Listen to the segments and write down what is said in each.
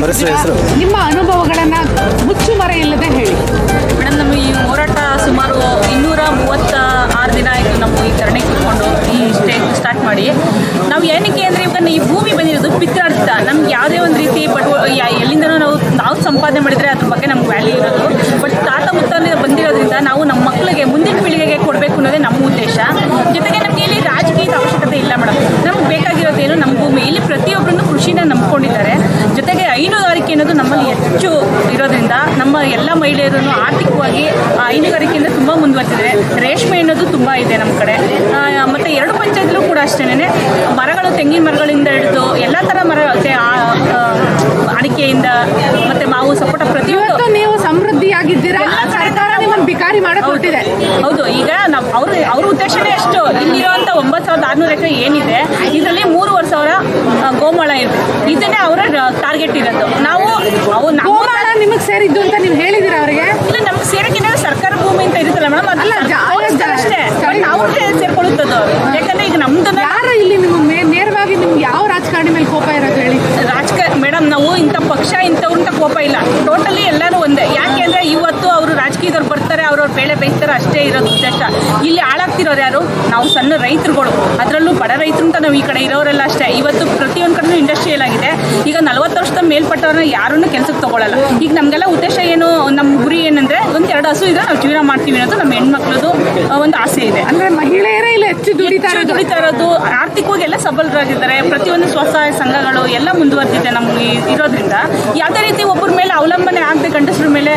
ನಿಮ್ಮ ಅನುಭವಗಳನ್ನ ಮುಚ್ಚುಮರೆ ಇಲ್ಲದೆ ಹೇಳಿ. ಮೇಡಮ್ ನಮ್ಮ ಈ ಹೋರಾಟ ಸುಮಾರು ಇನ್ನೂರ ಮೂವತ್ತ ಆರು ದಿನ ಆಯಿತು ನಮ್ಮ ಈ ಧರಣಿ ಕೂತ್ಕೊಂಡು ಈ ಸ್ಟೇಜ್ ಸ್ಟಾರ್ಟ್ ಮಾಡಿ. ನಾವು ಏನಕ್ಕೆ ಅಂದರೆ ಇವಾಗ ಈ ಭೂಮಿ ಬಂದಿರೋದು ಪಿತ್ರಾರ್ಥ ನಮ್ಗೆ ಯಾವುದೇ ಒಂದು ರೀತಿ ಬಟ್ ಎಲ್ಲಿಂದನೂ ನಾವು ನಾವು ಸಂಪಾದನೆ ಮಾಡಿದರೆ ಅದ್ರ ಬಗ್ಗೆ ನಮ್ಗೆ ವ್ಯಾಲ್ಯೂ ಇರೋದು. ಬಟ್ ತಾತ ಮುತ್ತಾನೆ ಬಂದಿರೋದ್ರಿಂದ ನಾವು ನಮ್ಮ ಮಕ್ಕಳಿಗೆ ಮುಂದಿನ ಪೀಳಿಗೆಗೆ ಕೊಡಬೇಕು ಅನ್ನೋದೇ ನಮ್ಮ ಉದ್ದೇಶ. ಜೊತೆಗೆ ನಮಗೆ ಇಲ್ಲಿ ರಾಜಕೀಯದ ಅವಶ್ಯಕತೆ ಇಲ್ಲ ಮೇಡಮ್. ನಮ್ಗೆ ಬೇಕಾಗಿರೋದೇನು ನಮ್ಮ ಭೂಮಿ. ಇಲ್ಲಿ ಪ್ರತಿಯೊಬ್ಬರನ್ನು ಕೃಷಿನ ನಂಬ್ಕೊಂಡಿದ್ದಾರೆ ಜೊತೆಗೆ ಹೈನುಗಾರಿಕೆ ಅನ್ನೋದು ನಮ್ಮಲ್ಲಿ ಹೆಚ್ಚು ಇರೋದ್ರಿಂದ ನಮ್ಮ ಎಲ್ಲ ಮಹಿಳೆಯರನ್ನು ಆರ್ಥಿಕವಾಗಿ ಹೈನುಗಾರಿಕೆಯಿಂದ ತುಂಬ ಮುಂದುವರೆದಿದೆ ರೇಷ್ಮೆ ಅನ್ನೋದು ತುಂಬ ಇದೆ ನಮ್ಮ ಕಡೆ. ಮತ್ತು ಎರಡು ಪಂಚಾಯತ್ಲೂ ಕೂಡ ಅಷ್ಟೇನೆ ಮರಗಳು ತೆಂಗಿನ ಮರಗಳಿಂದ ಹಿಡಿದು ಎಲ್ಲ ಥರ ಮರ ಅಡಿಕೆಯಿಂದ ಮತ್ತೆ ಮಾವು ಸಪೋಟ ಪ್ರತಿಯೊಂದು ನೀವು ಸಮೃದ್ಧಿಯಾಗಿದ್ದೀರಾ? ಸರ್ಕಾರ ನಿಮ್ಮನ್ನು ಬಿಕಾರಿ ಮಾಡಕ್ ಹೊರಟಿದೆ ಹೌದು. ಈಗ ನಾವು ಅವ್ರ ಅವ್ರ ಉದ್ದೇಶನೇ ಅಷ್ಟು. ಇಲ್ಲಿರುವಂಥ ಒಂಬತ್ತು ಸಾವಿರದ ಆರುನೂರು ಎಕರೆ ಏನಿದೆ ಇದರಲ್ಲಿ ಮೂರುವರೆ ಸಾವಿರ ಗೋಮಳ ಇದೆ. ಇದನ್ನೇ ಅವರ ಟಾರ್ಗೆಟ್ ಇರೋದು. ನಾವು ನಿಮಗೆ ಸೇರಿದ್ದು ಅಂತ ನೀವು ಹೇಳಿದಿರ ಅವರಿಗೆ? ಇಲ್ಲ ನಮ್ಗೆ ಸೇರಕ್ಕಿಂತ ಸರ್ಕಾರ ಭೂಮಿ ಅಂತ ಇರುತ್ತಲ್ಲ ಮೇಡಮ್ ಅಲ್ಲ, ಅಷ್ಟೇ. ಯಾಕಂದ್ರೆ ಈಗ ನಮ್ದನ್ನ ಯಾರು ಇಲ್ಲಿ ನಿಮ್ಗೆ ನೇರವಾಗಿ ನಿಮ್ಗೆ ಯಾವ ರಾಜಕಾರಣಿ ಮೇಲೆ ಕೋಪ ಇರೋದು ಹೇಳಿ? ರಾಜಕಾರಣ ಮೇಡಮ್ ನಾವು ಇಂಥ ಪಕ್ಷ ಇಂಥವ್ರಂತ ಕೋಪ ಇಲ್ಲ. ಟೋಟಲಿ ಬೇಯ್ತಾರೆ ಅಷ್ಟೇ ಇರೋದು ಉದ್ದೇಶ. ಇಲ್ಲಿ ಹಾಳಾಗ್ತಿರೋರು ಯಾರು? ನಾವು ಸಣ್ಣ ರೈತರುಗಳು. ಅದರಲ್ಲೂ ಬಡ ರೈತರು ಅಂತ ನಾವು ಈ ಕಡೆ ಇರೋರೆಲ್ಲ ಅಷ್ಟೇ. ಇವತ್ತು ಪ್ರತಿಯೊಂದು ಕಡೆನೂ ಇಂಡಸ್ಟ್ರಿಯಲ್ ಆಗಿದೆ. ಈಗ ನಲವತ್ತು ವರ್ಷದ ಮೇಲ್ಪಟ್ಟವ್ರನ್ನ ಯಾರನ್ನೂ ಕೆಲಸಕ್ಕೆ ತಗೊಳ್ಳಲ್ಲ ಈಗ ನಮಗೆಲ್ಲ ಉದ್ದೇಶ ಏನು? ನಮ್ಮ ಗುರಿ ಏನಂದರೆ ಒಂದು ಎರಡು ಹಸು ಇದ್ರೆ ನಾವು ಜೀವನ ಮಾಡ್ತೀವಿ ಅನ್ನೋದು ನಮ್ಮ ಹೆಣ್ಮಕ್ಳದು ಒಂದು ಆಸೆ ಇದೆ. ಅಂದ್ರೆ ಮಹಿಳೆಯರೇ ಇಲ್ಲಿ ಹೆಚ್ಚು ದುಡಿತಾ ದುಡಿತಾ ಇರೋದು. ಆರ್ಥಿಕವಾಗಿ ಎಲ್ಲ ಸಬಲರಾಗಿದ್ದಾರೆ. ಪ್ರತಿಯೊಂದು ಸ್ವಸಹಾಯ ಸಂಘಗಳು ಎಲ್ಲ ಮುಂದುವರೆದಿದೆ ನಮ್ಗೆ ಇರೋದ್ರಿಂದ. ಯಾವುದೇ ರೀತಿ ಒಬ್ಬರ ಮೇಲೆ ಅವಲಂಬನೆ ಆಗದೆ ಗಂಡಸರ ಮೇಲೆ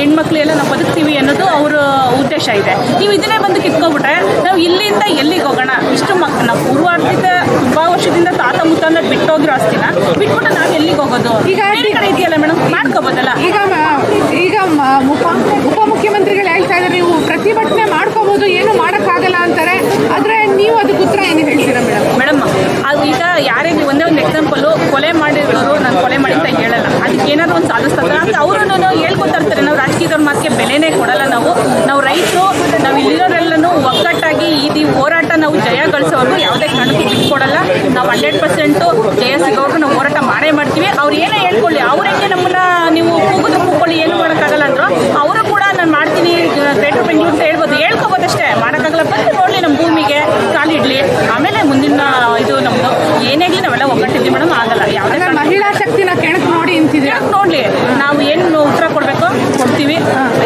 ಹೆಣ್ಮಕ್ಳು ಎಲ್ಲ ನಾವು ಬದುಕ್ತೀವಿ ಅನ್ನೋದು ಅವರ ಉದ್ದೇಶ ಇದೆ. ನೀವು ಇದನ್ನೇ ಬಂದು ಕಿತ್ಕೊಬಿಟ್ರೆ ನಾವು ಇಲ್ಲಿಂದ ಎಲ್ಲಿಗೆ ಹೋಗೋಣ? ಇಷ್ಟು ಮಕ್ ನಾವು ಪೂರ್ವಾರ್ಧಿತ ತುಂಬ ವರ್ಷದಿಂದ ತಾತ ಮುತ್ತಾಂದ ಬಿಟ್ಟೋಗಿರೋ ಆಸ್ತಿನ ಬಿಟ್ಬಿಟ್ಟು ನಾವು ಎಲ್ಲಿಗೆ ಹೋಗೋದು? ಈಗ ಕಡೆ ಇದೆಯಲ್ಲ ಮೇಡಮ್ ಮಾಡ್ಕೋಬೋದಲ್ಲ? ಈಗ ಈಗ ಉಪ ಉಪಮುಖ್ಯಮಂತ್ರಿಗಳು ಹೇಳ್ತಾ ಇದ್ದಾರೆ ನೀವು ಪ್ರತಿಭಟನೆ ಮಾಡ್ಕೋಬಹುದು ಏನು ಮಾಡೋಕ್ಕಾಗಲ್ಲ ಅಂತಾರೆ. ಆದರೆ ನೀವು ಅದಕ್ಕೆ ಉತ್ತರ ಏನು ಹೇಳ್ತೀರಾ ಮೇಡಮ್ ಮೇಡಮ್ ಅದು ಈಗ ಯಾರೇ ಒಂದೇ ಒಂದು ಎಕ್ಸಾಂಪಲು ಕೊಲೆ ಮಾಡಿರೋರು ನಾನು ಕೊಲೆ ಮಾಡಿ ಅಂತ ಹೇಳಲ್ಲ. ಅದಕ್ಕೆ ಏನಾದ್ರು ಒಂದು ಸಾಧಿಸ್ತಾರೆ. ಅಂತ ಅವರು ಹೇಳ್ಕೊತಾ ಇರ್ತಾರೆ ನಾವು ರಾಜಕೀಯದವ್ರ ಮಾತಿಗೆ ಬೆಲೆನೇ ಕೊಡಲ್ಲ ನಾವು. ನಾವು ರೈತರು ನಾವು ಇಲ್ಲಿರೋರೆಲ್ಲನೂ ಒಗ್ಗಟ್ಟಾಗಿ ಈ ಹೋರಾಟ ನಾವು ಜಯ ಗಳಿಸೋರ್ಗು ಯಾವುದೇ ಕಾರಣಕ್ಕೂ ಬಿಟ್ಕೊಡಲ್ಲ ನಾವು ಹಂಡ್ರೆಡ್ ಪರ್ಸೆಂಟು ಜಯ ಸಿಗೋರ್ಗು ನಾವು ಹೋರಾಟ ಮಾಡೇ ಮಾಡ್ತೀವಿ. ಅವ್ರು ಏನೇ ಹೇಳ್ಕೊಳ್ಳಿ ಅವ್ರಿಗೆ ನಮ್ಮನ್ನ ನೀವು ಕೂಗಿದ್ರು ಕೂಗ್ಕೊಳ್ಳಿ ಏನು ಮಾಡೋಕ್ಕಾಗಲ್ಲ ಅಂದ್ರು ಅವರು ಕೂಡ ನಾನು ಮಾಡ್ತೀನಿ ಗ್ರೇಟರ್ ಬೆಂಗಳೂರು ಅಂತ ಹೇಳ್ಬೋದು. ಹೇಳ್ಕೊಬೋದಷ್ಟೇ ಮಾಡೋಕ್ಕಾಗಲ್ಲ. ಬಂದು ನೋಡಲಿ ನಮ್ಮ ಭೂಮಿಗೆ ಕಾಲಿಡ್ಲಿ ಆಮೇಲೆ ಮುಂದಿನ ಇದು ನಮ್ಮದು ಏನೇ ಆಗಲಿ ನಾವೆಲ್ಲ ಒಗ್ಗಟ್ಟಿದ್ವಿ ಮೇಡಮ್ ಆಗಲ್ಲ. ಯಾವುದೇ ಮಹಿಳಾ ಶಕ್ತಿನ ಕೆಣಕ್ ನೋಡಿ ಅಂತಿದ್ದೀರಾ ನೋಡಲಿ ನಾವು ಏನು ಉತ್ತರ ಕೊಡಬೇಕು ಕೊಡ್ತೀವಿ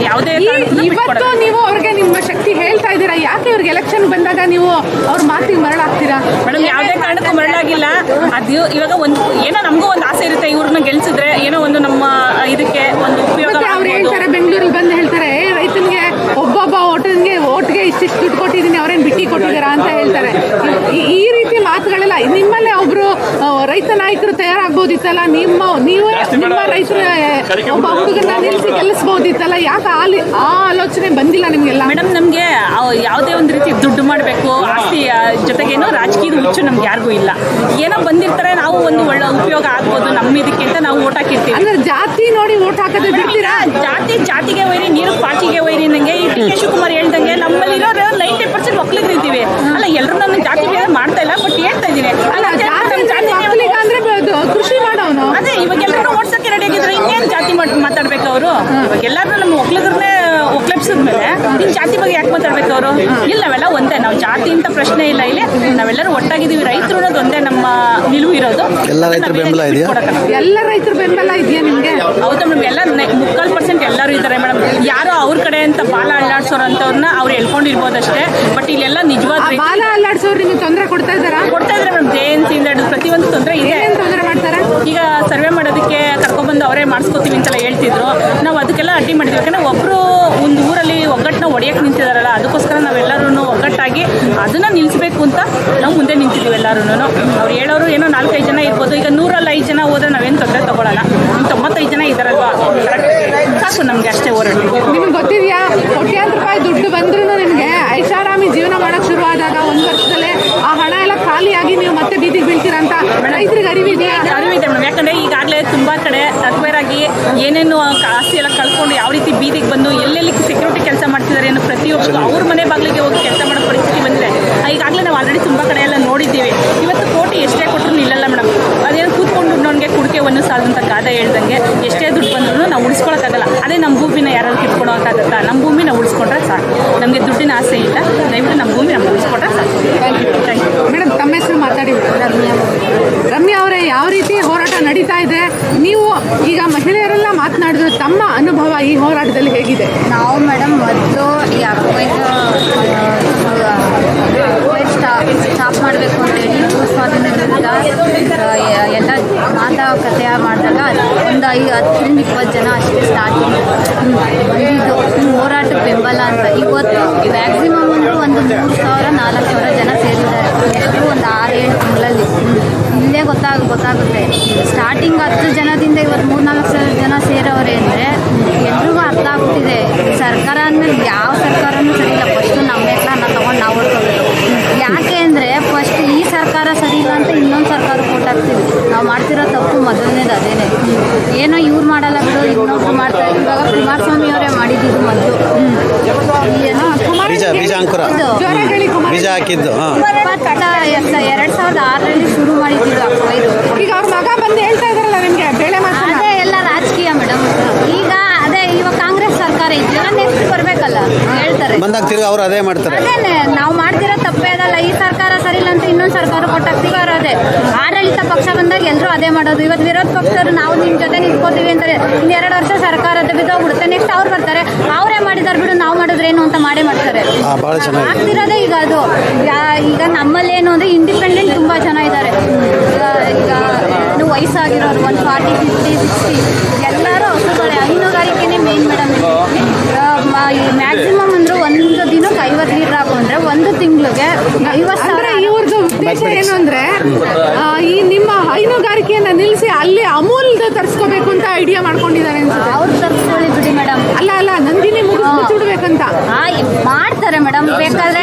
ಯಾವುದೇ ಈ- ಕಾರಣಕ್ಕೂ ಇವತ್ತು ಬಿಟ್ಕೊಡಲ್ಲ. ನೀವು ಅವ್ರಿಗೆ ನಿಮ್ಮ ಶಕ್ತಿ ಹೇಳ್ತಾ ಇದ್ದೀರಾ ಯಾಕೆ ಬಂದಾಗ ನೀವು ಅವ್ರ ಮಾತಿಗೆ ಮರಳಾಗ್ತೀರಾ? ಮೇಡಮ್ ಯಾವುದೇ ಕಾರಣಕ್ಕೂ ಮರಳಾಗಿಲ್ಲ. ಅದು ಇವಾಗ ಒಂದು ಏನೋ ನಮಗೂ ಒಂದು ಆಸೆ ಇರುತ್ತೆ ಇವ್ರನ್ನ ಗೆಲ್ಸಿದ್ರೆ ಏನೋ ಒಂದು ನಮ್ಮ ಇದಕ್ಕೆ ಒಂದು ಉಪಯೋಗ ಅವ್ರು. ಹೇಳ್ತಾರೆ ಬೆಂಗಳೂರಿಗೆ ಬಂದು ಹೇಳ್ತಾರೆ "ಏ, ರೈತನಿಗೆ ಒಬ್ಬೊಬ್ಬ ಓಟನ್ಗೆ ಓಟ್ಗೆ ಇಷ್ಟಿಷ್ಟು ದುಡ್ಡು ಕೊಟ್ಟಿದ್ದೀನಿ ಅವ್ರೇನು ಬಿಟ್ಟಿ ಕೊಟ್ಟಿದ್ದಾರಾ? ಅಂತ ಹೇಳ್ತಾರೆ. ಈ- ರೀತಿ ಮಾತುಗಳೆಲ್ಲ ನಿಮ್ಮಲ್ಲೇ ರೈತ ನಾಯಕರು ತಯಾರಾಗ್ಬೋದಿತ್ತಲ್ಲ? ನಿಮ್ಮ ನೀವು ನಿಮ್ಮ ರೈತರ ಒಬ್ಬ ಹುಡುಗನ ನಿಲ್ಲಿಸಿ ಗೆಲ್ಲಿಸ್ಬೋದಿತ್ತಲ್ಲ? ಯಾಕೆ ಆಲಿ ಆ ಆಲೋಚನೆ ಬಂದಿಲ್ಲ ನಿಮಗೆಲ್ಲ? ಮೇಡಮ್ ನಮಗೆ ಯಾವುದೇ ಒಂದು ರೀತಿ ದುಡ್ಡು ಮಾಡಬೇಕು ಆಸ್ತಿ ಜೊತೆಗೇನೋ ರಾಜಕೀಯದ ಹುಚ್ಚು ನಮ್ಗೆ ಯಾರಿಗೂ ಇಲ್ಲ. ಏನೋ ಬಂದಿರ್ತಾರೆ ನಾವು ಒಂದು ಒಳ್ಳೆ ಉಪಯೋಗ ಆಗ್ಬೋದು ನಮ್ಮ ಇದಕ್ಕೆ ಅಂತ ನಾವು ಓಟ್ ಹಾಕಿರ್ತೀವಿ. ಅಂದ್ರೆ ಜಾತಿ ನೋಡಿ ಓಟ್ ಹಾಕೋದು ಬಿಡ್ತೀರಾ? ಜಾತಿ ಜಾತಿಗೆ ವೈರಿ ನೀರು ಪಾಚಿಗೆ ವೈರಿ ನಂಗೆ ಡಿ ಕೆ ಶಿವಕುಮಾರ್ ನಮ್ಮಲ್ಲಿರೋರು ನೈಂಟಿ ಪರ್ಸೆಂಟ್ ಒಕ್ಕಲಿಗರು ಇದ್ದೀವಿ ಅಲ್ಲ ಎಲ್ಲರೂ ನನ್ನ ಜಾತಿ ಭೇದ ಮಾಡ್ತಾ ಇಲ್ಲ ಬಟ್ ಹೇಳ್ತಾ ಇದ್ದೀನಿ ಅಲ್ಲ ಅಲ್ಲ ಜಾತಿ ನಮ್ಮ ಜಾತಿ ಮಕ್ಕಳಿಗ ಅಂದ್ರೆ ಅದು ಕೃಷಿ ಮಾಡೋನು ಅದೇ ಇವಾಗ ಎಲ್ಲರೂ ಓಡ್ಸಕ್ಕೆ ರೆಡಿ ಆಗಿದ್ರೆ ಇನ್ನೇನು ಜಾತಿ ಮಾಡ್ ಮಾತಾಡ್ಬೇಕು ಅವರು ಇವಾಗ ಎಲ್ಲರೂ ನಮ್ಮ ಒಕ್ಕಲಿಗರನ್ನೇ ಒಕ್ಲಪ್ಸಿದ ಮೇಲೆ ಇನ್ನು ಜಾತಿ ಬಗ್ಗೆ ಯಾಕೆ ಮಾತಾಡ್ಬೇಕು ಅವರು? ಇಲ್ಲ ನಾವೆಲ್ಲ ಒಂದೇ. ನಾವು ಜಾತಿ ಅಂತ ಪ್ರಶ್ನೆ ಇಲ್ಲ ಇಲ್ಲಿ. ನಾವೆಲ್ಲರೂ ಒಟ್ಟಾಗಿದ್ದೀವಿ. ರೈತರು ಅನ್ನೋದು ಒಂದೇ ನಮ್ಮ ನಿಲುವು ಇರೋದು. ಎಲ್ಲ ರೈತರ ಬೆಂಬಲ ಇದೆಯಾ? ಎಲ್ಲ ರೈತರ ಬೆಂಬಲ ಇದೆಯಾ ನಿಮಗೆ? ಹೌದು ಮೇಡಮ್ ಎಲ್ಲ ಮುಕ್ಕಾಲು ಪರ್ಸೆಂಟ್ ಎಲ್ಲರೂ ಇದ್ದಾರೆ ಮೇಡಮ್ ಯಾರೋ ಅವ್ರ ಕಡೆ ಅಂತ ಬಾಲ ಅಳ್ಳಾಡ್ಸೋರು ಅಂತವ್ರನ್ನ ಅವ್ರು ಹೇಳ್ಕೊಂಡಿರ್ಬೋದಷ್ಟೇ ಬಟ್ ಇಲ್ಲೆಲ್ಲ ನಿಜವಾದ ಬಾಲ ಅಲ್ಲಾಡ್ಸೋರು ನಿಮ್ಗೆ ತೊಂದರೆ ಕೊಡ್ತಾ ಇದ್ದಾರಾ? ಕೊಡ್ತಾ ಇದ್ದಾರೆ ಮೇಡಮ್ ಜಯಂತಿಯಿಂದ ಪ್ರತಿಯೊಂದು ತೊಂದರೆ ಇದೆ. ತೊಂದರೆ ಮಾಡ್ತಾರೆ? ಈಗ ಸರ್ವೆ ಮಾಡೋದಕ್ಕೆ ಕರ್ಕೊಂಡ್ಬಂದು ಅವರೇ ಮಾಡಿಸ್ಕೋತೀವಿ ಅಂತೆಲ್ಲ ಅದಕ್ಕೆಲ್ಲ ಮಾಡಿದ್ವಿ ಯಾಕಂದ್ರೆ ಒಬ್ಬರು ಒಂದು ಊರಲ್ಲಿ ಒಗ್ಗಟ್ಟನ್ನ ಒಡೆಯಕ್ಕೆ ನಿಂತಿದಾರಲ್ಲ ಅದಕ್ಕೋಸ್ಕರ ನಾವೆಲ್ಲರೂ ಒಗ್ಗಟ್ಟಾಗಿ ಅದನ್ನು ನಿಲ್ಲಿಸಬೇಕು ಅಂತ ನಾವು ಮುಂದೆ ನಿಂತಿದ್ದೀವಿ ಎಲ್ಲರೂ ಅವ್ರು ಹೇಳೋರು ಏನೋ ನಾಲ್ಕೈದು ಜನ ಇರ್ಬೋದು ಈಗ ನೂರಲ್ಲಿ ಐದು ಜನ ಹೋದ್ರೆ ನಾವೇನು ತೊಂದರೆ ತೊಗೊಳಲ್ಲ. ಒಂದು ತೊಂಬತ್ತೈದು ಜನ ಇದ್ದಾರಲ್ವಾ ಸಾಕು ನಮಗೆ ಅಷ್ಟೇ ಹೋರಾಟ ನಿಮ್ಗೆ ಗೊತ್ತಿದೆಯಾ? ಕೋಟ್ಯಾಂತರ ರೂಪಾಯಿ ದುಡ್ಡು ಬಂದ್ರೂ ನಿಮಗೆ ಐಷಾರಾಮಿ ಜೀವನ ಮಾಡೋಕ್ಕೆ ಶುರುವಾದಾಗ ಒಂದು ವರ್ಷದಲ್ಲೇ ಆ ಹಣ ಎಲ್ಲ ಖಾಲಿಯಾಗಿ ನೀವು ಮತ್ತೆ ಬೀದಿಗೆ ಬೀಳ್ತೀರಾ ಅಂತ? ರೈತರಿಗೆ ಅರಿವಿದೆಯಾ? ಅರಿವಿದೆ ಮೇಡಮ್. ಯಾಕಂದರೆ ಈಗಾಗಲೇ ತುಂಬ ಕಡೆ ಆಗಿ ಏನೇನು ಆಸ್ತಿ ಎಲ್ಲ ಕಳ್ಕೊಂಡು ಯಾವ ರೀತಿ ಬೀದಿಗೆ ಬಂದು ಎಲ್ಲೆಲ್ಲಿ ಸೆಕ್ಯೂರಿಟಿ ಕೆಲಸ ಮಾಡ್ತಿದ್ದಾರೆ ಅನ್ನೋ ಪ್ರತಿಯೊಬ್ಬರು ಅವ್ರ ಮನೆ ಬಾಗಿಲಿಗೆ ಹೋಗಿ ಕೆಲಸ ಮಾಡೋ ಪರಿಸ್ಥಿತಿ ಬಂದಿದೆ. ಈಗಾಗಲೇ ನಾವು ಆಲ್ರೆಡಿ ತುಂಬ ಕಡೆ ಎಲ್ಲ ನೋಡಿದ್ದೀವಿ. ಇವತ್ತು ಕೋಟಿ ಎಷ್ಟೇ ಕೊಟ್ಟರು ನಿಲ್ಲಲ್ಲ ಮೇಡಮ್. ಅದೇನು ಕೂತ್ಕೊಂಡು ನನಗೆ ಕುಡಿಕೆ ಒಂದು ಸಾಲದಂಥ ಗಾದೆ ಹೇಳ್ದಂಗೆ ಎಷ್ಟೇ ದುಡ್ಡು ಬಂದ್ರೂ ನಾವು ಉಳಿಸ್ಕೊಳಕ್ಕಾಗಲ್ಲ. ಅದೇ ನಮ್ಮ ಭೂಮಿನ ಯಾರಾದ್ರು ಕಿತ್ಕೊಳೋಕ್ಕಾಗತ್ತಾ? ನಮ್ಮ ಭೂಮಿ ನಾವು ಉಳಿಸ್ಕೊಂಡ್ರೆ ಸಾಕು. ನಮಗೆ ದುಡ್ಡಿನ ಆಸೆ ಇಲ್ಲ. ದಯವಿಟ್ಟು ನಮ್ಮ ಭೂಮಿ ನಮ್ಗೆ ಉಳಿಸ್ಕೊಂಡ್ರೆ ಸಾಕು. Thank you thank you madam ತಮ್ಮ ಹೆಸರು ಮಾತಾಡಿ. ರಮ್ಯಾ ಅವರೇ ಯಾವ ರೀತಿ ಹೋರಾಟ ನಡೀತಾ ಇದೆ? ನೀವು ಈಗ ಮಹಿಳೆಯರೆಲ್ಲ ಮಾತನಾಡಿದ್ರೆ ತಮ್ಮ ಅನುಭವ ಈ ಹೋರಾಟದಲ್ಲಿ ಹೇಗಿದೆ? ನಾವು ಮೇಡಮ್ ಮೊದಲು ಈ ಅಕ್ವೈಸ್ ಸ್ಟಾಪ್ ಮಾಡಬೇಕು ಅಂತ ಹೇಳಿ ಸ್ವಾಧೀನ ವಿರುದ್ಧ ಆ, ಎ- ಎಲ್ಲ ಮಾತಾಕತೆ ಮಾಡಿದಾಗ ಒಂದು ಐ ಹತ್ತರಿಂದ ಇಪ್ಪತ್ತು ಜನ ಅಷ್ಟೇ ಸ್ಟಾರ್ಟಿಂಗ್ ಬಂದಿದ್ದು. ಹೋರಾಟ ಬೆಂಬಲ ಅಂತ. ಇವತ್ತು ಮ್ಯಾಕ್ಸಿಮಮ್ ಒಂದು ಮೂರು ಸಾವಿರ ನಾಲ್ಕು ಸಾವಿರ ಜನ ಸೇರಿದ್ದಾರೆ. ಒಂದು ಆರು ಏಳು ತಿಂಗಳಲ್ಲಿ. ಗೊತ್ತಾಗ ಗೊತ್ತಾಗುತ್ತೆ ಸ್ಟಾರ್ಟಿಂಗ್ ಹತ್ತು ಜನದಿಂದ ಇವತ್ತು ಮೂರ್ನಾಲ್ಕು ಸಾವಿರ ಜನ ಸೇರೋರೆ ಅಂದರೆ ಎಲ್ರಿಗೂ ಅರ್ಥ ಆಗುತ್ತಿದೆ ಸರ್ಕಾರ ಅಂದಮೇಲೆ ಯಾವ ಸರ್ಕಾರನೂ ಸರಿ ಇಲ್ಲ. ಫಸ್ಟು ನಮ್ಮ ಹೆಸರನ್ನ ತೊಗೊಂಡು ನಾವು ಹೊಡ್ಕೋಬೇಕು ಯಾಕೆ ಅಂದರೆ ಫಸ್ಟ್ ಈ ಸರ್ಕಾರ ಸರಿ ಇಲ್ಲ ಅಂತ ಇನ್ನೊಂದು ಸರ್ಕಾರ ಕೊಟ್ಟಾಗ್ತೀವಿ ನಾವು ಮಾಡ್ತಿರೋ ತಪ್ಪು ಮೊದಲನೇದು ಅದೇನೆ. ಏನೋ ಇವ್ರು ಮಾಡಲ್ಲ ಬಿಡು ಇನ್ನೊಬ್ರು ಮಾಡ್ತಾರೆ ಇವಾಗ ಕುಮಾರಸ್ವಾಮಿ ಅವರೇ ಮಾಡಿದ್ದು ಮೊದಲು. ಏನೋ ಬೀಜ ಬೀಜ ಅಂಕುರ. ಬೀಜ ಹಾಕಿದ್ದು ಹಾಂ. ಇಪ್ಪತ್ತ ಎರಡ್ ಸಾವಿರದ ಆರರಲ್ಲಿ ಶುರು ಮಾಡಿದ್ದು ಅಕ್ವೈದು ಈಗ ಅವ್ರ ಮಗ ಬಂದು ಹೇಳ್ತಾ ಇದಾರಲ್ಲ ನಿಮ್ಗೆ ಬೇಳೆ ಅದೇ ಎಲ್ಲ ರಾಜಕೀಯ ಮೇಡಮ್. ಈಗ ಅದೇ ಇವಾಗ ಕಾಂಗ್ರೆಸ್ ಸರ್ಕಾರ ಇದ್ರೆ ನೆಕ್ಸ್ಟ್ ಬರಬೇಕಲ್ಲ ಹೇಳ್ತಾರೆ. ಬಂದಾಗ ತಿರ್ಗಿ ಅವ್ರು ಅದೇ ಮಾಡ್ತಾರೆ. ಅದೇನೆ ನಾವು ಮಾಡ್ತಿರೋ ತಪ್ಪೇ ಅದಲ್ಲ. ಈ ಸರ್ಕಾರ ಸರಿ ಇಲ್ಲ ಅಂತ ಇನ್ನೊಂದು ಸರ್ಕಾರ ಕೊಟ್ಟಾಗ ಅವ್ರು ಅದೇ. ಆಡಳಿತ ಪಕ್ಷ ಬಂದಾಗ ಎಲ್ಲರೂ ಅದೇ ಮಾಡೋದು. ಇವತ್ತು ವಿರೋಧ ಪಕ್ಷರು ನಾವು ನಿಮ್ಮ ಜೊತೆ ನಿಂತ್ಕೋತೀವಿ ಅಂತಾರೆ. ಇನ್ನೆರಡು ವರ್ಷ ಸರ್ಕಾರದ ಬಿದ್ದೋಗ್ಬಿಡುತ್ತೆ. ನೆಕ್ಸ್ಟ್ ಅವ್ರು ಬರ್ತಾರೆ. ಅವರೇ ಮಾಡಿದಾರೆ ಬಿಡು ಮಾಡಿದ್ರೆ ಏನು ಅಂತ ಮಾಡೇ ಮಾಡ್ತಾರೆ. ಆ, ಭಾಳ ಚೆನ್ನಾಗಿದೆ. ಆಗ್ತಿರೋದೇ ಈಗ ಅದು. ಯಾ- ಈಗ ನಮ್ಮಲ್ಲಿ ಏನು ಅಂದ್ರೆ ಇಂಡಿಪೆಂಡೆಂಟ್ ತುಂಬಾ ಜನ ಇದ್ದಾರೆ ಈಗ ಈಗ ಇನ್ನು ವಯಸ್ಸಾಗಿರೋರು ಒಂದು ಫಾರ್ಟಿ ಫಿಫ್ಟಿ ಸಿಕ್ಸ್ಟಿ ಎಲ್ಲರೂ ಹಸುಗಳೇ ಹೈನುಗಾರಿಕೆನೇ ಮೇನ್ ಮೇಡಮ್ ಮ್ಯಾಕ್ಸಿಮಮ್ ಅಂದ್ರೆ ಒಂದು ದಿನಕ್ಕೆ ಐವತ್ತು ಲೀಟರ್ ಹಾಕೊಂಡ್ರೆ ಒಂದು ತಿಂಗಳಿಗೆ ಐವತ್ತು ಅಂದ್ರೆ ಸಾವಿರ ಇವ್ರದ್ದು ಉದ್ದೇಶ ಏನು ಅಂದ್ರೆ ಆ, ಈ ನಿಮ್ಮ ಹೈನುಗಾರಿಕೆಯನ್ನ ನಿಲ್ಲಿಸಿ ಅಲ್ಲಿ ಅಮೂಲ್ದು ತರ್ಸ್ಕೋಬೇಕು ಅಂತ ಐಡಿಯಾ ಮಾಡ್ಕೊಂಡಿದ್ದಾರೆ ಅನ್ಸುತ್ತೆ. ಅವ್ರು ಬಿಡಿ ಮೇಡಮ್ ಅಲ್ಲ ಅಲ್ಲ ನಂದಿನಿ ಮುಗಿಸ್ ಮುಚ್ಚಿಡ್ಬೇಕಂತ ಮಾಡ್ತಾರೆ ಮೇಡಮ್ ಬೇಕಾದ್ರೆ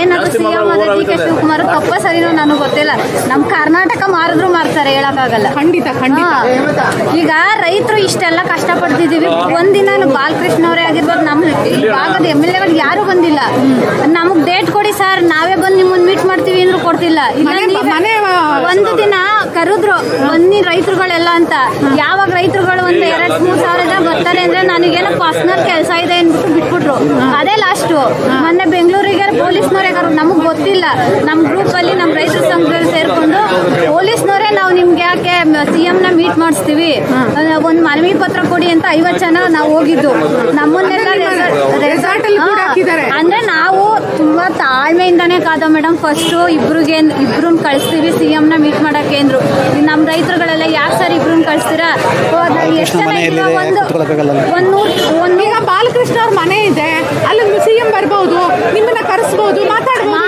ಏನಾದ್ರು ಸಿಎಂ ಡಿ ಕೆ ಶಿವಕುಮಾರ್ ತಪ್ಪ ಸರಿನೋ ನನಗೆ ಗೊತ್ತಿಲ್ಲ. ನಮ್ಮ ಕರ್ನಾಟಕ ಮಾರಿದ್ರು ಮಾರ್ತಾರೆ ಹೇಳಕ್ಕಾಗಲ್ಲ. ಖಂಡಿತ ಖಂಡಿತ. ಈಗ ರೈತರು ಇಷ್ಟೆಲ್ಲ ಕಷ್ಟಪಡ್ತಿದೀವಿ. ಒಂದಿನ ಬಾಲಕೃಷ್ಣ ಅವರೇ ಆಗಿರ್ಬೋದು ನಮ್ಮ ಈ ಭಾಗದ ಎಂ ಎಲ್ ಎಗಳು ಯಾರು ಬಂದಿಲ್ಲ. ನಮಗ್ ಡೇಟ್ ಕೊಡಿ ಸರ್ ನಾವೇ ಬಂದು ನಿಮ್ಮನ್ನ ಮೀಟ್ ಮಾಡ್ತೀವಿ ಅಂದ್ರೂ ಕೊಡ್ತಿಲ್ಲ. ಒಂದು ದಿನ ಕರೆದ್ರು ಬನ್ನಿ ರೈತರುಗಳೆಲ್ಲ ಅಂತ. ಯಾವಾಗ ರೈತರುಗಳು ಒಂದು ಎರಡ್ ಮೂರ್ ಸಾವಿರ ಜನ ಬರ್ತಾರೆ ಅಂದ್ರೆ ನನಗೇನೋ ಪರ್ಸನಲ್ ಕೆಲಸ ಇದೆ ಅಂದ್ಬಿಟ್ಟು ಬಿಟ್ಬಿಟ್ರು. ಅದೇ ಲಾಸ್ಟು ಮೊನ್ನೆ ಬೆಂಗಳೂರಿಗೆ ಪೊಲೀಸ್ನವರೇ ನಮಗ್ ಗೊತ್ತಿಲ್ಲ. ನಮ್ಮ ಗ್ರೂಪ್ ಅಲ್ಲಿ ನಮ್ಮ ರೈತರ ಸಂಘದಲ್ಲಿ ಸೇರ್ಕೊಂಡು ಪೊಲೀಸ್ನವರೇ ನಾವು ನಿಮ್ಗೆ ಯಾಕೆ ಸಿ ನ ಮೀಟ್ ಮಾಡಿಸ್ತೀವಿ? ಒಂದು ಮನವಿ ಪತ್ರ ಕೊಡಿ ಅಂತ ಐವತ್ತು ಜನ ನಾವು ಹೋಗಿದ್ದು. ನಮ್ಮನ್ನೆಲ್ಲ ಅಂದ್ರೆ ನಿಮ್ಮ resort- resort ಅಲ್ಲಿ ಕೂಡ ಹಾಕಿದ್ದಾರೆ. ಅಂದ್ರೆ ನಾವು ತುಂಬಾ ತಾಳ್ಮೆಯಿಂದಾನೇ ಕಾದ ಮೇಡಮ್ ಫಸ್ಟ್ ಇಬ್ರಿಗೆ ಇಬ್ರನ್ನ ಕಳಿಸ್ತೀವಿ ಸಿಎಂ ನ ಮೀಟ್ ಮಾಡಕ್ಕೆ ಅಂದ್ರು ನಮ್ ನಮ್ಮ ರೈತರುಗಳೆಲ್ಲ ಯಾಕೆ ಸರ್ ಇಬ್ರನ್ನ ಕಳಿಸ್ತೀರಾ? ಒಂದು ಒಂದು ಈಗ ಬಾಲಕೃಷ್ಣ ಅವ್ರ ಮನೆ ಇದೆ. ಅಲ್ಲಿ ಸಿಎಂ ಬರ್ಬಹುದು ನಿಮ್ಮನ್ನ ಕರೆಸ್ಬಹುದು ಮಾತಾಡ್ಬೋದು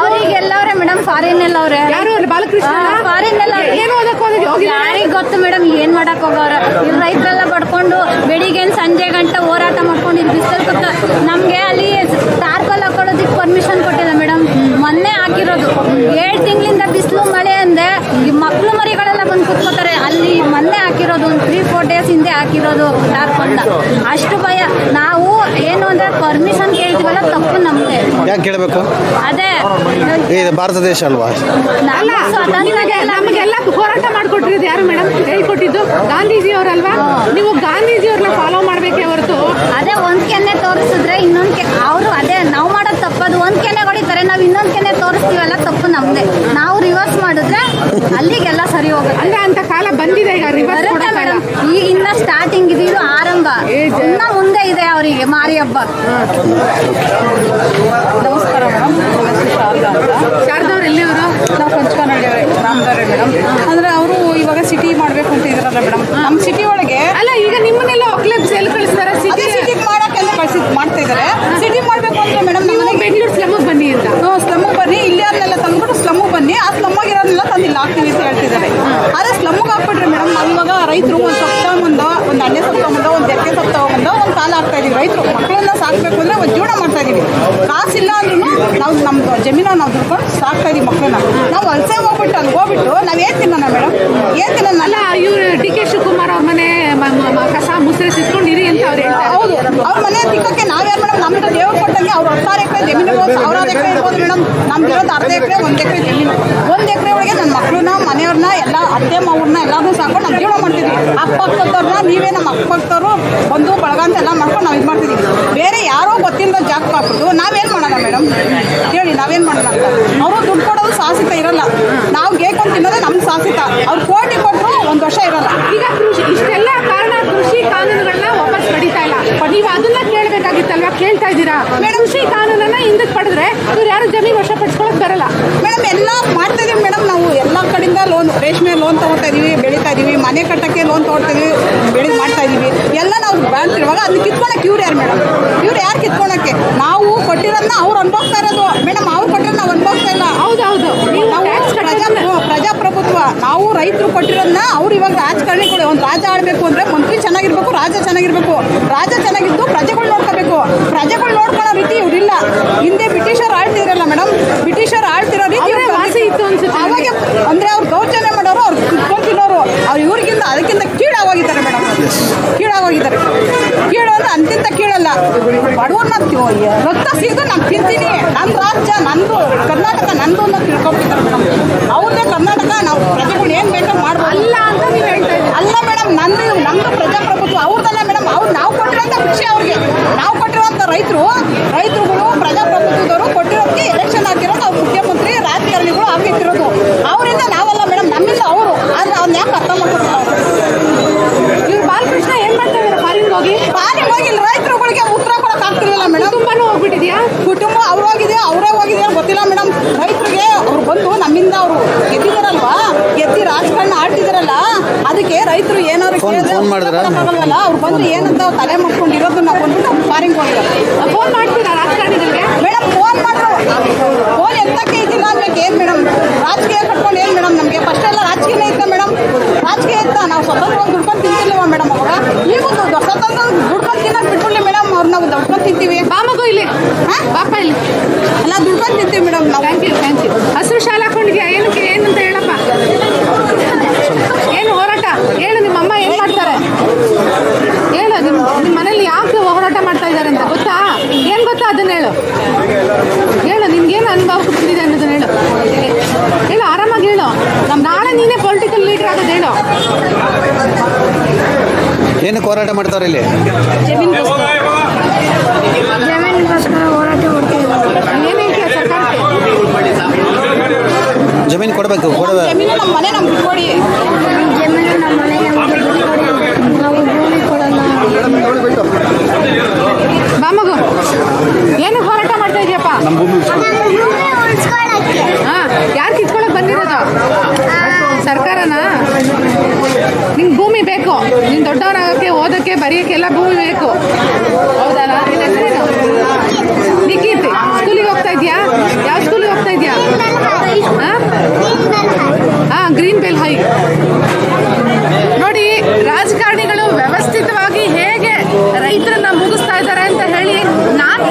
ಅವ್ರಿಗೆ ಎಲ್ಲವ್ರೆ ಮೇಡಮ್ ಫಾರಿನ್ ಎಲ್ಲವ್ರೆ. ಯಾರು ಅಲ್ಲಿ? ಬಾಲಕೃಷ್ಣ ಫಾರಿನ್ ಎಲ್ಲ ಏನು ಓದಕ್ ಹೋಗಿ ಹೋಗಿದ್ದಾರೆ? ಯಾರಿಗೆ ಗೊತ್ತು ಮೇಡಮ್ ಏನ್ ಮಾಡಕ್ ಹೋಗವ್ರ? ಇಲ್ಲಿ ಇಲ್ಲಿ ಬಿಸಿಲು ಕೊಟ್ಟ ನಮಗೆ ಅಲ್ಲಿ ಟಾರ್ಪಲ್ ಹಾಕೊಳ್ಳೋದಕ್ಕೆ ಪರ್ಮಿಷನ್ ಕೊಟ್ಟಿಲ್ಲ ಮೇಡಮ್ ಮೊನ್ನೆ ಹಾಕಿರೋದು. ಏಳು ತಿಂಗಳಿಂದ ಬಿಸಿಲು ಮಳೆ ಅಂದೆ. ಈ ಮಕ್ಕಳು ಮರಿಗಳೆಲ್ಲ ಬಂದು ಕುತ್ಕೋತಾರೆ. ಅಲ್ಲಿ ಮೊನ್ನೆ ಹಾಕಿರೋದು, ಒಂದು ತ್ರೀ ಫೋರ್ ಡೇಸ್ ಹಿಂದೆ ಹಾಕಿರೋದು ಟಾರ್ಪಲ್ನ ಅಷ್ಟು ಭಯ. ನಾವು ಏನು ಅಂದ್ರೆ ಪರ್ಮಿಷನ್ ಕೇಳ್ತೀವಲ್ಲ, ತಪ್ಪು ಯಾಕೆ ಕೇಳಬೇಕು? ಅದೇ. ಇದು ಭಾರತ ದೇಶ ಅಲ್ವಾ? ಅಲ್ಲ ನಮಗೆಲ್ಲ ಹೋರಾಟ ಮಾಡ್ಕೊಟ್ಟಿರೋದು ಯಾರು ಮೇಡಮ್? ಹೇಳ್ಕೊಟ್ಟಿದ್ದು ಗಾಂಧೀಜಿ ಅವರಲ್ವಾ ನೀವು ಗಾಂಧೀಜಿ ಅವ್ರನ್ನ ಫಾಲೋ ಮಾಡಬೇಕೇ ಹೊರತು. ಅದೇ ಒಂದ್ ಕೆನೆ ತೋರಿಸಿದ್ರೆ ಇನ್ನೊಂದ್ ಕೆ ಅವರು ಅದೇ ನಾವು ಮಾಡೋದು ತಪ್ಪದು ಒಂದ್ ಕೆನೆ ಹೊಡಿತಾರೆ ನಾವು ಇನ್ನೊಂದ್ ಕೆನೆ ತೋರಿಸ್ತೀವಲ್ಲ ತಪ್ಪು ನಮ್ದೆ. ನಾವು ರಿವರ್ಸ್ ಮಾಡಿದ್ರೆ ಅಲ್ಲಿಗೆಲ್ಲ ಸರಿ ಹೋಗುತ್ತೆ. ಅಂದ್ರೆ ಅಂತ ಕಾಲ ಬಂದಿದೆ ಈಗ ರಿವರ್ಸ್ ಈಗ ಇನ್ನ ಸ್ಟಾರ್ಟಿಂಗ್ ಇದು ಆರಂಭ ಇನ್ನ ಮುಂದೆ ಇದೆ ಅವರಿಗೆ ಮಾರಿ ಹಬ್ಬ. ನಮಸ್ಕಾರ ಮೇಡಮ್. ಶಾರದಾ ಶಾರದವ್ರು ಎಲ್ಲಿಯವರು ನಾವು ಪಂಚಕನಹಳ್ಳಿ ರಾಮದಾರೆ ಮೇಡಮ್. ಅಂದ್ರೆ ಅವರು ಇವಾಗ ಸಿಟಿ ಮಾಡಬೇಕು ಅಂತ ಇದಾರಲ್ಲ ಮೇಡಮ್. ನಮ್ಮ ಸಿಟಿ ಒಳಗೆ ಅಲ್ಲ ಈಗ ನಿಮ್ಮನ್ನೆಲ್ಲ ಒಕ್ಲೆಬ್ಸ್ ಎಲ್ಲಿ ಕಳಿಸ್ತಾರೆ ಅದೇ ಸಿಟಿ ಸಿಟಿ ಮಾಡಕ್ಕೆ ಅಂತ ಕಳ್ಸಿ ಮಾಡ್ತಾ ಇದ್ದಾರೆ ಸಿಟಿ ಮಾಡಬೇಕು ಅಂದ್ರೆ ಮೇಡಮ್ ನೀವು ಬೆಂಗಳೂರು ಸ್ಲಮ್ಗೆ ಬನ್ನಿ ಅಂತ. ಸ್ಲಮ್ಗೆ ಬನ್ನಿ. ಇಲ್ಲಿ ಅದನ್ನೆಲ್ಲ ತಂದ್ಬಿಟ್ಟು ಸ್ಲಮ್ಗೆ ಬನ್ನಿ. ಆ ಸ್ಲಮ್ ಇರೋದನ್ನೆಲ್ಲ ತಂದು ಇಲ್ಲಿ ಹಾಕ್ತೀವಿ ಅಂತ ಹೇಳ್ತಿದ್ದಾರೆ. ಆದರೆ ಸ್ಲಮ್ಗೆ ಹಾಕ್ಬಿಟ್ರೆ ಮೇಡಮ್ ನಮ್ಮ ಇವಾಗ ರೈತರು ಒಂದು ಸಪ್ತಾಹ ಒಂದು ಒಂದು ಹಣ್ಣೆ ತಗೊಂಬಂದು ಒಂದು ಎಕ್ಕೆ ಸೊಪ್ಪು ತಗೊಂಬಂದು ಒಂದು ಕಾಲ ಹಾಕ್ತಾ ಇದೀವಿ ರೈತರು ಮಕ್ಕಳನ್ನ ಸಾಕಬೇಕು ಅಂದರೆ ಒಂದು ಜೀವನ ಮಾಡ್ತಾ ಇಲ್ಲ ಅಂದ್ರೂ ನಾವು ನಮ್ದು ಜಮೀನ ನಾವು ದುಡ್ಕೊಂಡು ಸಾಕ್ತಾ ಇದೀವಿ ಮಕ್ಕಳನ್ನ ನಾವು ವಲಸೆ ಹೋಗ್ಬಿಟ್ಟು ಅಲ್ಲಿ ಹೋಗ್ಬಿಟ್ಟು ನಾವು ಏನು ತಿನ್ನೋಣ ಮೇಡಮ್? ಏನು ತಿನ್ನೋಣ? ಅಲ್ಲ ಇವ್ರು ಡಿ ಕೆ ಶಿವಕುಮಾರ್ ಅವ್ರ ಮನೆ ಕಸ ಮುಸ್ರೆ ಸಿಟ್ಕೊಂಡಿರಿ ಅಂತ ಅವ್ರು ಹೇಳ್ತಾರೆ ಹೌದು ಅವ್ರ ಮನೆ ತಿಕ್ಕಕ್ಕೆ ನಾವ್ಯಾರು ಮೇಡಮ್? ನಮ್ಮ ದೇವ್ರು ಕೊಟ್ಟಂಗೆ ಅವ್ರು ಹತ್ತಾರು ಎಕರೆ ಜಮೀನು ಸಾವಿರಾರು ಎಕರೆ ಇರ್ಬೋದು ಮೇಡಮ್. ನಮ್ದು ಇರೋದು ಅರ್ಧ ಎಕರೆ ಒಂದು ಎಕರೆ ಜಮೀನು. ಒಂದು ಎಕರೆ ಒಳಗೆ ನನ್ನ ಮಕ್ಕಳನ್ನ ಮನೆಯವ್ರನ್ನ ಎಲ್ಲ ಅತ್ತೆ ಮಾವ್ರನ್ನ ಎಲ್ಲರನ್ನೂ ಸಾಕೊಂಡು ನಾವು ಜೀವನ ಮಾಡ್ತಿದ್ವಿ. ಅಕ್ಕಪಕ್ಕದವ್ರನ್ನ ನೀವೇ ನಮ್ಮ ಅಕ್ಕಪಕ್ಕದವರು ಬಂದು ಬಳಗ ಅಂತ ಎಲ್ಲ ಮಾಡ್ಕೊಂಡು ನಾವು ಇದು ಮಾಡ್ತಿದ್ದೀವಿ ಬೇರೆ ಯಾರೋ ಗೊತ್ತಿಲ್ಲದ ಜಾಗಕ್ಕೆ ಹಾಕೋದು ನಾವೇನು ಮಾಡೋಣ ಮೇಡಮ್? ಹೇಳಿ ನಾವೇನು ಮಾಡೋಣ ಅವರು ದುಡ್ಡು ಕೊಡೋದು ಸಾಹಸಿತ ಇರಲ್ಲ. ನಾವು ಗೇಕೊಂಡು ತಿನ್ನೋದೇ ನಮ್ಮ ಸಾಹಸಿತ ಅವ್ರು ಕೋಟಿ ಕೊಟ್ಟರು ಒಂದು ವರ್ಷ ಇರಲ್ಲ ಈಗ ಕೃಷಿ ಇಷ್ಟೆಲ್ಲ ಕಾರಣ ಕೃಷಿ ಕಾನೂನುಗಳನ್ನ ವಾಪಸ್ ಪಡಿತಾ ಇಲ್ಲ ನೀವು ಅದನ್ನ ಕೇಳಬೇಕಾಗಿತ್ತಲ್ವಾ ಕೇಳ್ತಾ ಇದ್ದೀರಾ? ಶ್ರೀ ಕಾನೂನನ್ನ ಹಿಂದಕ್ಕೆ ಪಡೆದ್ರೆ ಇವ್ರು ಯಾರು ಜಮೀನು ವಶಪಡಿಸ್ಕೊಳಕ್ ಬರಲ್ಲ. ಮೇಡಮ್ ಎಲ್ಲ ಮಾಡ್ತಾ ಇದೀವಿ ಮೇಡಮ್ ನಾವು. ಎಲ್ಲ ಕಡೆಯಿಂದ ಲೋನ್ ರೇಷ್ಮೆ ಲೋನ್ ತಗೋತಾ ಇದೀವಿ ಬೆಳೀತಾ ಇದೀವಿ ಮನೆ ಕಟ್ಟಕ್ಕೆ ಲೋನ್ ತಗೊಳ್ತಾ ಇದೀವಿ ಬೆಳೆ ಮಾಡ್ತಾ ಇದೀವಿ. ಎಲ್ಲ ನಾವು ಬಾಳ್ತಿರುವಾಗ ಅದನ್ನ ಕಿತ್ಕೊಳಕ್ ಇವ್ರು ಯಾರು ಮೇಡಮ್? ಇವ್ರು ಯಾರು ಕಿತ್ಕೊಳಕ್ಕೆ? ನಾವು ಕೊಟ್ಟಿರೋದನ್ನ ಅವ್ರು ಅನ್ಭವಿಸ್ತಾ ಇರೋದು. ಮೇಡಮ್ ಅವ್ರು ಕೊಟ್ಟಿರೋದು ನಾವು ಅನ್ಭವಿಸ್ತಾ ಇಲ್ಲ. ಹೌದೌದು ಹೌದು. ಪ್ರಜಾ ಪ್ರಜಾಪ್ರಭುತ್ವ. ನಾವು ರೈತರು ಕೊಟ್ಟಿರೋದನ್ನ ಅವ್ರು ಇವಾಗ ರಾಜಕಾರಣಿಗಳು ಒಂದು ರಾಜ ಆಡಬೇಕು ಅಂದ್ರೆ ಮಂತ್ರಿ ಚೆನ್ನಾಗಿರ್ಬೇಕು ರಾಜ ಚೆನ್ನಾಗಿರ್ಬೇಕು. ರಾಜ ಚೆನ್ನಾಗಿದ್ದು ಪ್ರಜೆಗಳು ನೋಡ್ಕೋಬೇಕು ಪ್ರಜೆಗಳು ನೋಡ್ಕೊಳ್ಳೋ ರೀತಿ ಇವ್ರಿಲ್ಲ ಹಿಂದೆ ಬ್ರಿಟಿಷರು ಆಳ್ತಿದ್ರಲ್ಲ ಮೇಡಮ್ ಬ್ರಿಟಿಷರು ಆಳ್ತಿರೋ ರೀತಿ ಅವ್ರೇ ಇವ್ರು ವಾಸಿ ಇತ್ತು ಅನ್ಸುತ್ತೆ ಅವಾಗ ಅಂದ್ರೆ ಅವ್ರು ದೌರ್ಜನ್ಯ ಮಾಡೋರು ಅವ್ರು ಕುತ್ಕೊಂಡು ತಿನ್ನೋರು ಅವ್ರು ಇವ್ರಿಗಿಂತ ಅದಕ್ಕಿಂತ ಕೀಳಾಗೋಗಿದ್ದಾರೆ ಮೇಡಮ್ ಕೀಳಾಗೋಗಿದ್ದಾರೆ. ಕೀಳು ಅಂದ್ರೆ ಅಂತಿಂತ ಕೀಳಲ್ಲ. ಬಡವ್ರನ್ನ ರಕ್ತ ಸಿಗದು ನಾನು ತಿಂತೀನಿ. ನನ್ನ ರಾಜ್ಯ ನಂದು ಕರ್ನಾಟಕ ನಂದು ಅಂತ ತಿಳ್ಕೊಬಿಟ್ಟಿದ್ದಾರೆ ಮೇಡಮ್. ಅವ್ರನ್ನೇ ಕರ್ನಾಟಕ ನಾವು ಪ್ರಜೆಗಳು ಏನು ಬೇಕೋ ಮಾಡ್ಬೋದು. ಅಲ್ಲ ಅಂತ ನೀವು ಹೇಳ್ತಾ ಇದ್ದೀರಾ. ಅಲ್ಲ ಮೇಡಮ್ ನಂದು ನಮ್ದು ಪ್ರಜಾಪ್ರಭುತ್ವ ಅವ್ರದಲ್ಲ ಮೇಡಮ್. ಅವ್ರು ನಾವು ಕೊಟ್ಟಿರೋಂಥ ಖುಷಿ ಅವ್ರಿಗೆ. ನಾವು ಕೊಟ್ಟಿರೋಂಥ ರೈತರು ರೈತರುಗಳು ಪ್ರಜಾಪ್ರಭುತ್ವದವರು ಕೊಟ್ಟಿರೋದಕ್ಕೆ ಎಲೆಕ್ಷನ್ ಹಾಕಿರೋದು ಅವ್ರು ಮುಖ್ಯಮಂತ್ರಿ ರಾಜಕಾರಣಿಗಳು ಹಾಕಿಟ್ಟಿರೋದು ಅವರಿಂದ ನಾವಲ್ಲ ಮೇಡಮ್ ನಮ್ಮಿಂದ ಅವರು. ಆದರೆ ಅವ್ನ ಯಾಕೆ ಅರ್ಥ ಮಾಡ್ಕೊತಾರೆ ಅವ್ರು ಇವ್ರು ಬಾಲಕೃಷ್ಣ ಏನ್ ಮಾಡ್ತಾ ಹೋಗಿ? ಹೋಗಿಲ್ಲ. ರೈತರುಗಳಿಗೆ ಉತ್ತರ ಕೊಡಕ್ ಆಗ್ತಿರಲಿಲ್ಲ ಮೇಡಮ್. ತುಂಬಾನು ಹೋಗ್ಬಿಟ್ಟಿದ್ಯಾ? ಕುಟುಂಬ ಅವ್ರು ಹೋಗಿದೆಯಾ? ಅವರೇ ಹೋಗಿದೆಯೋ ಗೊತ್ತಿಲ್ಲ ಮೇಡಮ್. ರೈತರಿಗೆ ಅವ್ರು ಬಂದು ನಮ್ಮಿಂದ ಅವರು ಗೆದ್ದಿದಾರಲ್ವಾ ಗೆದ್ದಿ ರಾಜಕಾರಣ ಆಡ್ತಿದಾರಲ್ಲ ಅದಕ್ಕೆ ರೈತರು ಏನಾದ್ರು ಫೋನ್- ಕೇಳಿದ್ರೆ ಫೋನ್ ಮಾಡಿದ್ರಾ? ಅವ್ರು ಬಂದು ಏನಂತ ತಲೆ ಮಾಡ್ಕೊಂಡಿರೋದು ನಾವು ಬಂದ್ಬಿಟ್ಟು ಫಾರಿಂಗ್ ಹೋಗಿದ್ದಾರೆ ಫೋನ್ ಮಾಡ್ತೀರಾ ರಾಜಕಾರಣಿಗಳಿಗೆ ಮೇಡಮ್ ಫೋನ್ ಮಾಡ್ರು ಫೋನ್ ಎತ್ತಕ್ಕೆ ಇದ್ದಿಲ್ಲ ಅನ್ಬೇಕು ಏನು ಮೇಡಮ್? ರಾಜಕೀಯ ಕಟ್ಕೊಂಡು ಏನು ಮೇಡಮ್ ನಮಗೆ ಫಸ್ಟ್ ಎಲ್ಲ ರಾಜಕೀಯನೇ ಇತ್ತ ಮೇಡಮ್ ರಾಜಕೀಯ ಇತ್ತ ನಾವು ಸ್ವತಂತ್ರವಾಗಿ ದುಡ್ಕೊಂಡು ತಿಂತಿಲ್ವ ಮೇಡಮ್ ಅವ್ರ ಈಗ ದು- ಸ್ವತಂತ್ರ ದುಡ್ಕೊಂಡು ತಿನ್ನೋದು ಬಿಟ್ಬಿಡ್ಲಿ ಮೇಡಮ್ ಅವ್ರು ನಾವು ದುಡ್ಕೊಂಡು ತಿಂತೀವಿ ಬಾ ಮಗು ಇಲ್ಲಿ ಹಾ? ಬಾಪ ಇಲ್ಲಿ ಎಲ್ಲ ದುಡ್ಕೊಂಡು ತಿಂತೀವಿ ಮೇಡಮ್ ನಾವು ಥ್ಯಾಂಕ್ ಯು ಥ್ಯಾಂಕ್ ಯು ಹಸಿರು ಶಾಲೆ ಹಾಕೊಂಡಿದ್ಯಾ ಏನಕ್ಕೆ ಏನಂತ ಹೇಳಪ್ಪ ಏನು ಹೋರಾಟ ಹೇಳು ನಿಮ್ಮ ಅಮ್ಮ ಏನು ಮಾಡ್ತಾರೆ ಹೇಳು ನಿಮ್ಮ ನಿಮ್ಮ ಮನೇಲಿ ಯಾಕೆ ಹೋರಾಟ ಮಾಡ್ತಾ ಇದ್ದಾರೆ ಅಂತ ಗೊತ್ತಾ ಏನು ಗೊತ್ತಾ ಅದನ್ನ ಹೇಳು ಹೇಳು ನಿನ್ಗೇನು ಅನುಭವ ಬಂದಿದೆ ಅನ್ನೋದನ್ನ ಹೇಳು ಹೇಳು ಆರಾಮಾಗಿ ಹೇಳು ನಮ್ಮ ನಾಳೆ ನೀನೇ ಪೊಲಿಟಿಕಲ್ ಲೀಡರ್ ಆಗೋದು ಹೇಳು ಏನಕ್ಕೆ ಹೋರಾಟ ಮಾಡ್ತಾರೆ ಇಲ್ಲಿ ಜಮೀನಿಗೋಸ್ಕರ ಹೋರಾಟ ಮಾಡ್ತೀವಿ ಏನು ಹೇಳ್ತೀಯ ಸರ್ಕಾರಕ್ಕೆ ಜಮೀನು ಕೊಡಬೇಕು ಕೊಡದ ಜಮೀನು ನಮ್ಮ ಮನೆ ನಮ್ಗೆ ಬಿಟ್ಕೊಡಿ ಜಮೀನು ನಮ್ಮ ಮನೆ ನಮಗೆ ಬಿಟ್ಕೊಡಿ ನಾವು ಭೂಮಿ ಕೊಡೋಣ. ಜಮೀನು ಕೊಡಬೇಕು ಏನು ಹೋರಾಟ ಮಾಡ್ತಾ ಇದೆಯಪ್ಪ? ಹಾಂ ಯಾರು ಕಿತ್ಕೊಳಕ್ ಬಂದಿರೋದು? ಸರ್ಕಾರನಾ? ನಿಂಗೆ ಭೂಮಿ ಬೇಕು. ನೀನು ದೊಡ್ಡವರಾಗೋಕ್ಕೆ ಓದೋಕ್ಕೆ ಬರೆಯೋಕ್ಕೆ ಎಲ್ಲ ಭೂಮಿ ಬೇಕು. ಹೌದಲ್ಲ? ನಿಖಿತ್ ಸ್ಕೂಲಿಗೆ ಹೋಗ್ತಾ ಇದೆಯಾ? ಯಾವ ಸ್ಕೂಲಿಗೆ ಹೋಗ್ತಾ ಇದೆಯಾ? ಹಾಂ? ಗ್ರೀನ್ ಬೆಲ್ ಹೈ ನೋಡಿ, ರಾಜಕಾರಣಿಗಳು ವ್ಯವಸ್ಥಿತವಾಗಿ ಹೇಗೆ ರೈತರನ್ನ ಮುಗಿಸ್ತಾ ಇದ್ದಾರೆ ಅಂತ ಹೇಳಿ ನಾನು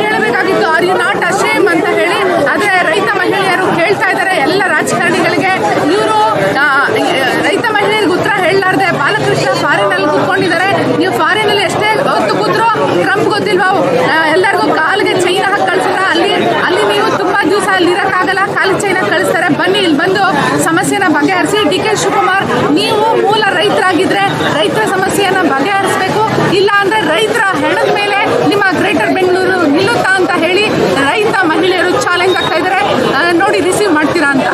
ನೆಲದ ಮೇಲೆ ನಿಮ್ಮ ಗ್ರೇಟರ್ ಬೆಂಗಳೂರು ನಿಲ್ಲುತ್ತಾ ಅಂತ ಹೇಳಿ ರೈತ ಮಹಿಳೆಯರು ಚಾಲೆಂಜ್ ಆಗ್ತಾ ಇದ್ದಾರೆ. ನೋಡಿ ರಿಸೀವ್ ಮಾಡ್ತೀರಾ ಅಂತ.